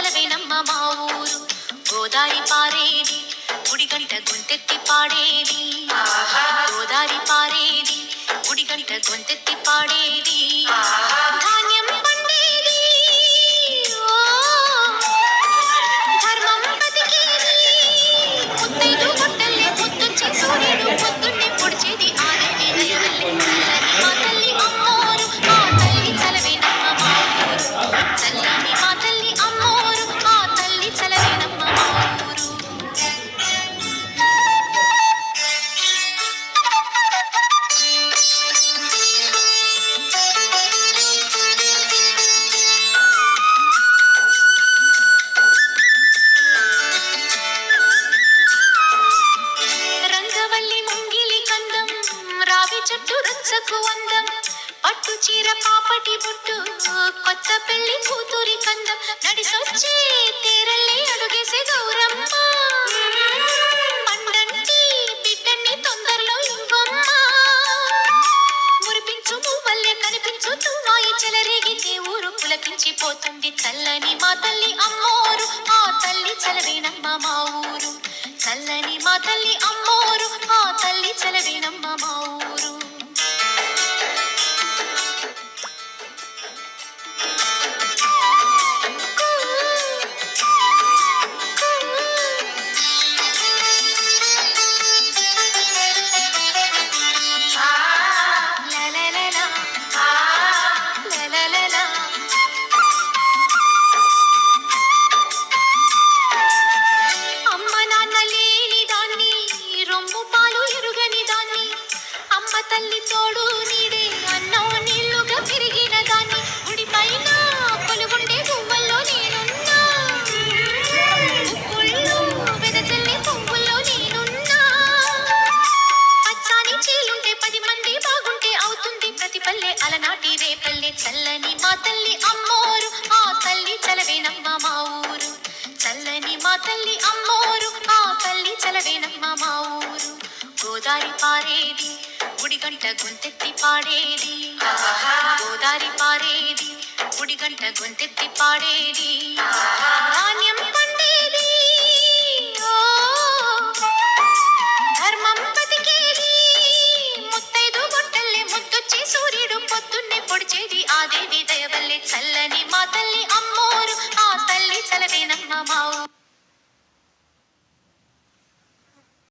చలవేనమ్మ మా ఊరు. గోదారి పారేది గుడిగంట గొంతెత్తి పాడేది. గోదారి పారేది గుడిగంట గొంతెత్తి పాడేది. రావి చెట్టు రచ్చకు అందం. పట్టు చీర పాపటి బుట్టు కొత్త పెళ్ళి కూతురి కందం. నడిసొచ్చి తీరల్లే అడుగేసే గౌరమ్మ. పండంటి బిడ్డని తొందరలో ఇవ్వమ్మా మురిపించు మువ్వల్లే కనిపించు తుమ్మాయి చెలరేగితే ఊరు పులకించిపోతుంది చల్లని మా తల్లి అమ్మోరు. ఆ తల్లి చలవేనమ్మ మా ఊరు. చల్లని మా తల్లి అమ్మోరు ఆ తల్లి చలవేనమ్మ మా ఊరు తల్లి తోడు నీడే అన్నం నీళ్ళుగా పెరిగిన దాన్ని గుడి పైన కొలుగుండే నేనున్నా. ముక్కుళ్ళు వెదజల్లి పువ్వుల్లో నేనున్నా. అచ్చాని చీలుంటే పది మంది బాగుంటే అవుతుంది ప్రతి పల్లె అలనాటి రేపల్లె చల్లని మా తల్లి అమ్మోరు. ఆ తల్లి చలవేనమ్మ మా ఊరు. చల్లని మా తల్లి అమ్మోరు. ఆ తల్లి చలవేనమ్మ మా ఊరు. గోదారి పారేది గుడిగంట గొంతెత్తి పాడేది. గోదారి పారేది గుడిగంట గొంతెత్తి పాడేది. ధాన్యం పండేది. ధర్మం బతికేది. ముత్తైదు గుట్టల్లే ముద్దొచ్చి సూర్యుడు పొద్దున్నే పొడిచేది. ఆ దేవి దయవల్లే చల్లని మా తల్లి అమ్మోరు ఆ తల్లి చలవేనమ్మ మా